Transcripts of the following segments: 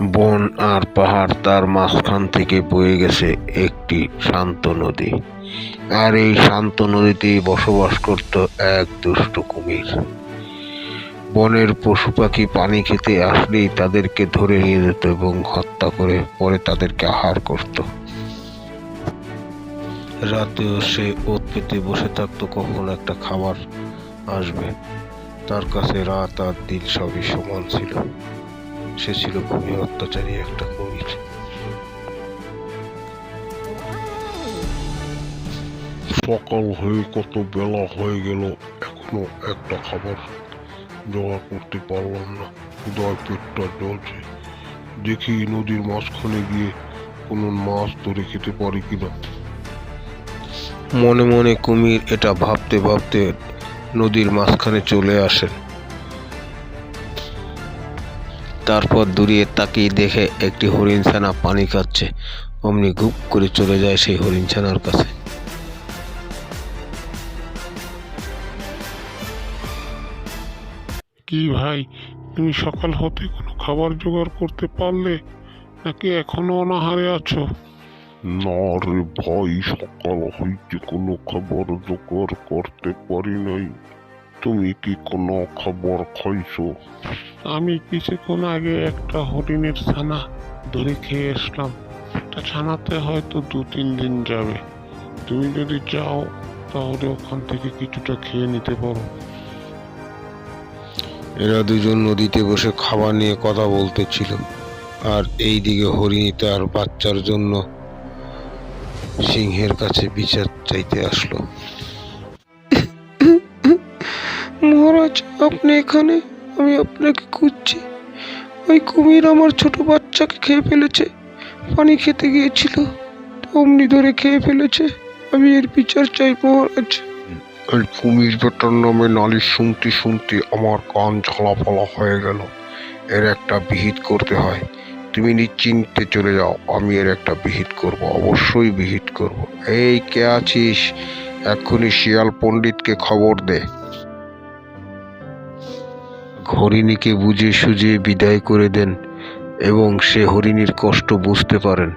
বন আর পাহাড় তার মাঝখান থেকে বয়ে গেছে একটি শান্ত নদী। আর এই শান্ত নদীতেই বসবাস করত এক দুষ্ট কুমির। বনের পশু পাখি পানি খেতে আসলেই তাদেরকে ধরে নিয়ে যেত এবং হত্যা করে পরে তাদেরকে আহার করত। রাতেও সে ওত পেতে বসে থাকতো কখন একটা খাবার আসবে। তার কাছে রাত আর দিন সবই সমান ছিল। সে ছিল খুবই অত্যাচারী একটা কুমির সকাল হয়ে কত বেলা হয়ে গেল এখনও একটা খাবার জোগাড় করতে পারলাম না। ক্ষুদায় পেটটা জ্বলছে। দেখি নদীর মাঝখানে গিয়ে কোনো মাছ ধরে খেতে পারি কিনা। মনে মনে কুমির এটা ভাবতে ভাবতে নদীর মাঝখানে চলে আসেন তারপর দূরিয়ে তাকিয়ে দেখে একটি হরিণছানা পানি খাচ্ছে। অমনি গুপ করে চলে যায় সেই হরিণছানার কাছে। কি ভাই তুমি সকাল হতে কোনো খাবার জোগাড় করতে পারলে? নাকি এখনও অনাহারে আছো? না রে ভাই সকাল হইতে কোনো খাবার জোগাড় করতে পারি নাই। তুমি কি কোনো খবর খাইছো? আমি কিছুক্ষণ আগে একটা হরিণের ছানা ধরে খেয়ে এসলাম একটা ছানাতে হয়তো দু তিন দিন যাবে। তুমি যদি যাও তাহলে ওখান থেকে কিছুটা খেয়ে নিতে পারো। এরা দুজন নদীতে বসে খাবার নিয়ে কথা বলতেছিল। আর এই দিকে হরিণী তার বাচ্চার জন্য সিংহের কাছে বিচার চাইতে আসলো। মহারাজ, আপনি এখানে, আমি আপনাকে খুঁজছি। ওই কুমির আমার ছোট বাচ্চাকে খেয়ে ফেলেছে। পানি খেতে গিয়েছিল অমনি ধরে খেয়ে ফেলেছে। আমি এর বিচার চাই, মহারাজ। এই কুমির বেটার নামে নালিশ শুনতে শুনতে আমার কান ঝালাপালা হয়ে গেল। এর একটা বিহিত করতে হয়। তুমি নিশ্চিন্তে চলে যাও, আমি এর একটা বিহিত করব, অবশ্যই বিহিত করব। এই, কে আছিস? এক্ষুনি শিয়াল পণ্ডিতকে খবর দে। হরিণীকে বুঝে সুঝে বিদায় করে দেন এবং সে হরিণীর কষ্ট বুঝতে পারেন।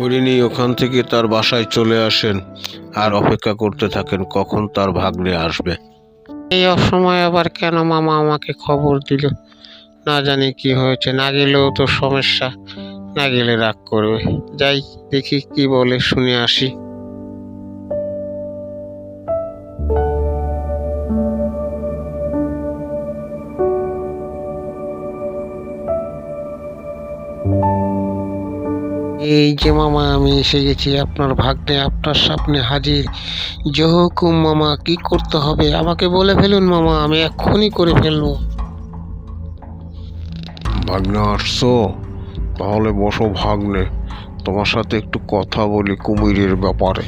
হরিণী ওখান থেকে তার বাসায় চলে আসেন আর অপেক্ষা করতে থাকেন কখন তার ভাগ্নে আসবে। এই অসময় আবার কেন মামা আমাকে খবর দিল? না জানি কি হয়েছে, না গেলেও তো সমস্যা, না গেলে রাগ করবে। যাই দেখি কি বলে, শুনে আসি। এই যে মামা আমি এসে গেছি আপনার ভাগ্নে আপনার সামনে হাজির। জহুকুম মামা কি করতে হবে? আমাকে বলে ফেলুন মামা আমি এক্ষুনি করে ফেলব। ভাগ্নে আসছো? তাহলে বসো ভাগ্নে তোমার সাথে একটু কথা বলি কুমিরের ব্যাপারে।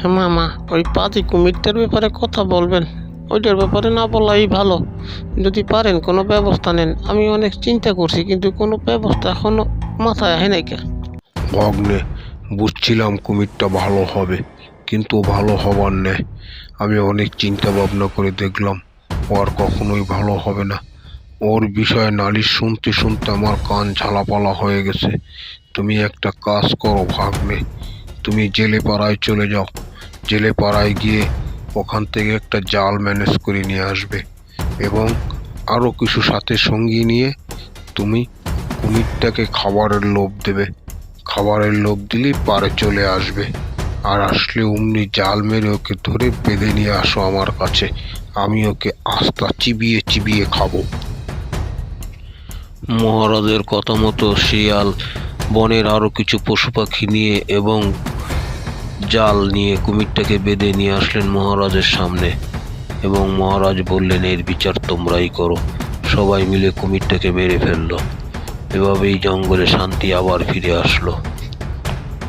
হ্যাঁ মামা ওই পাতি কুমিরটার ব্যাপারে কথা বলবেন। ওইটার ব্যাপারে না বলাই ভালো। যদি পারেন কোনো ব্যবস্থা নেন। আমি অনেক চিন্তা করছি কিন্তু কোনো ব্যবস্থা এখনও মাথায় আসে নাই কে? ভাগ্নে, বুঝছিলাম কুমিরটা ভালো হবে, কিন্তু ভালো হবার নেই। আমি অনেক চিন্তা ভাবনা করে দেখলাম, ও আর কখনোই ভালো হবে না। ওর বিষয়ে নালিশ শুনতে শুনতে আমার কান ঝালাপালা হয়ে গেছে। তুমি একটা কাজ করো ভাগ্নে, তুমি জেলে পাড়ায় চলে যাও। জেলে পাড়ায় গিয়ে ওখান থেকে একটা জাল ম্যানেজ করে নিয়ে আসবে এবং আরও কিছু সাথে সঙ্গী নিয়ে তুমি কুমিরটাকে খাবারের লোভ দেবে। খাবারের লোভ দিলেই পারে চলে আসবে। আর আসলে অমনি জাল মেরে ওকে ধরে বেঁধে নিয়ে আসো আমার কাছে। আমি ওকে আস্তা চিবিয়ে চিবিয়ে খাব। মহারাজের কথা মতো শিয়াল, বনের আরও কিছু পশু পাখি নিয়ে এবং জাল নিয়ে কুমিরটাকে বেঁধে নিয়ে আসলেন মহারাজের সামনে। এবং মহারাজ বললেন, এর বিচার তোমরাই করো। সবাই মিলে কুমিরটাকে মেরে ফেলল। এভাবেই জঙ্গলে শান্তি আবার ফিরে আসলো।